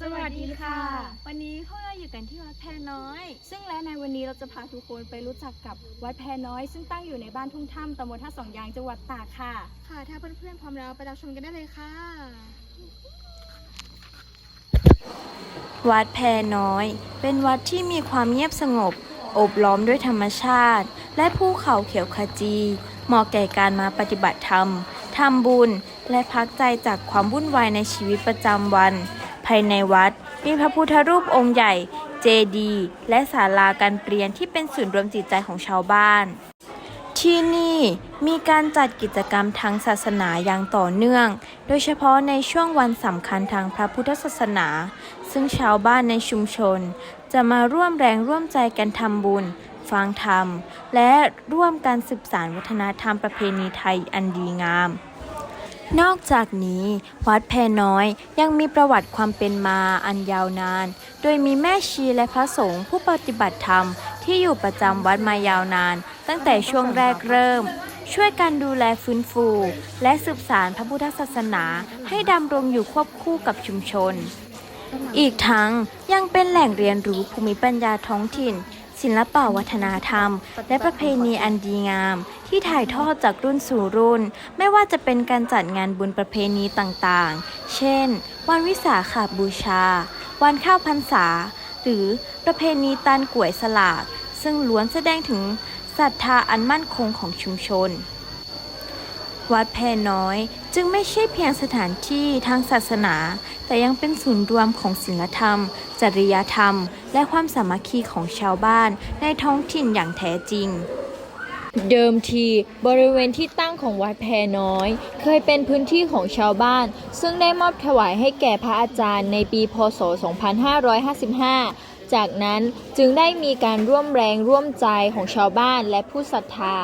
สวัสดีค่ะ วันนี้พวกเราอยู่กันที่วัดแพน้อย ซึ่งและในวันนี้เราจะพาทุกคนไปรู้จักกับวัดแพน้อย ซึ่งตั้งอยู่ในบ้านทุ่งถ้ำตำบลท่าสองยางจังหวัดตากค่ะ ค่ะ ถ้าเพื่อนๆพร้อมแล้วไปรับชมกันได้เลยค่ะ วัดแพน้อย เป็นวัดที่มีความเงียบสงบโอบล้อมด้วยธรรมชาติ และภูเขาเขียวขจีเหมาะแก่การมาปฏิบัติธรรมทำบุญ และพักใจจากความวุ่นวายในชีวิตประจำวัน ภายในวัด มีพระพุทธรูปองค์ใหญ่ เจดี และศาลาการเปลี่ยนที่เป็นศูนย์รวมจิตใจของชาวบ้าน ที่นี่มีการจัดกิจกรรมทางศาสนาอย่างต่อเนื่อง โดยเฉพาะในช่วงวันสำคัญทางพระพุทธศาสนา ซึ่งชาวบ้านในชุมชน จะมาร่วมแรงร่วมใจกันทำบุญฟังธรรม และร่วมกันสืบสานวัฒนธรรมประเพณีไทยอันดีงาม นอกจากนี้ วัดแพน้อยยังมีประวัติความเป็นมาอันยาวนาน โดยมีแม่ชีและพระสงฆ์ผู้ปฏิบัติธรรม ที่อยู่ประจำวัดมายาวนาน ตั้งแต่ช่วงแรกเริ่ม ช่วยกันดูแลฟื้นฟู และสืบสานพระพุทธศาสนาให้ดำรงอยู่ควบคู่กับชุมชน อีกทั้งยังเป็นแหล่งเรียนรู้ภูมิปัญญาท้องถิ่น ศิลปะวัฒนธรรม และประเพณีอันดีงาม ที่ถ่ายทอดจากรุ่นสู่รุ่น ไม่ว่าจะเป็นการจัดงานบุญประเพณีต่างๆ เช่น วันวิสาขบูชา วันข้าวพรรษา หรือประเพณีตานก๋วยสลาก ซึ่งล้วนแสดงถึงศรัทธาอันมั่นคงของชุมชน วัดแพน้อยจึงไม่ใช่เพียงสถานที่ทางศาสนา แต่ยังเป็นศูนย์รวมของศีลธรรม จริยธรรม และความสามัคคีของชาวบ้านในท้องถิ่นอย่างแท้จริง เดิมทีบริเวณที่ตั้งของวัดแพน้อย เคยเป็นพื้นที่ของชาวบ้าน ซึ่งได้มอบถวายให้แก่พระอาจารย์ในปีพศ 2555 จากนั้นจึงได้มีการร่วมแรงร่วมใจของชาวบ้านและผู้ศรัทธา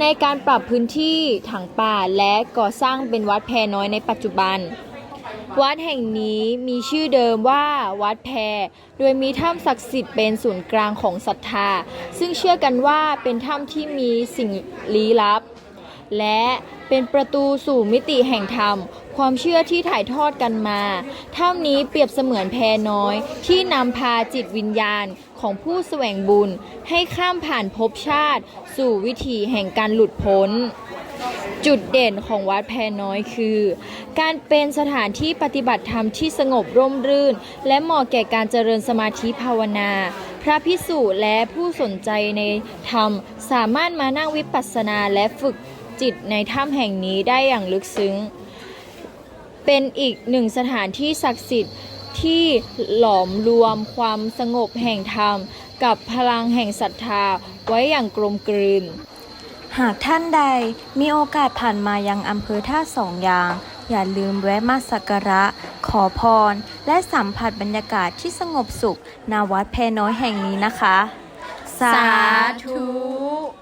ในการปรับพื้นที่ถังป่าและก่อสร้างเป็นวัดแพน้อยในปัจจุบัน วัดแห่งนี้มีชื่อเดิมว่าวัดแพร โดยมีถ้ำศักดิ์สิทธิ์เป็นศูนย์กลางของศรัทธา ซึ่งเชื่อกันว่าเป็นถ้ำที่มีสิ่งลี้ลับ และเป็นประตูสู่มิติแห่งธรรม ความเชื่อที่ถ่ายทอดกันมา ถ้ำนี้เปรียบเสมือนแพน้อย ที่นำพาจิตวิญญาณของผู้แสวงบุญ ให้ข้ามผ่านภพชาติ สู่วิถีแห่งการหลุดพ้น จุดเด่นของวัดแพน้อยคือ การเป็นสถานที่ปฏิบัติธรรมที่สงบร่มรื่น และเหมาะแก่การเจริญสมาธิภาวนา พระพิสุและผู้สนใจในธรรม สามารถมานั่งวิปัสสนาและฝึกจิตในถ้ำแห่งนี้ได้อย่างลึกซึ้ง เป็นอีกหนึ่งสถานที่ศักดิ์สิทธิ์ที่หลอมรวมความสงบแห่งธรรม กับพลังแห่งศรัทธาไว้อย่างกลมกลืน หากท่านใดมีโอกาสผ่านมายังอำเภอท่าสองยาง อย่าลืมแวะมาสักการะ ขอพร และสัมผัสบรรยากาศที่สงบสุขณวัดแพน้อยแห่งนี้นะคะ สาธุ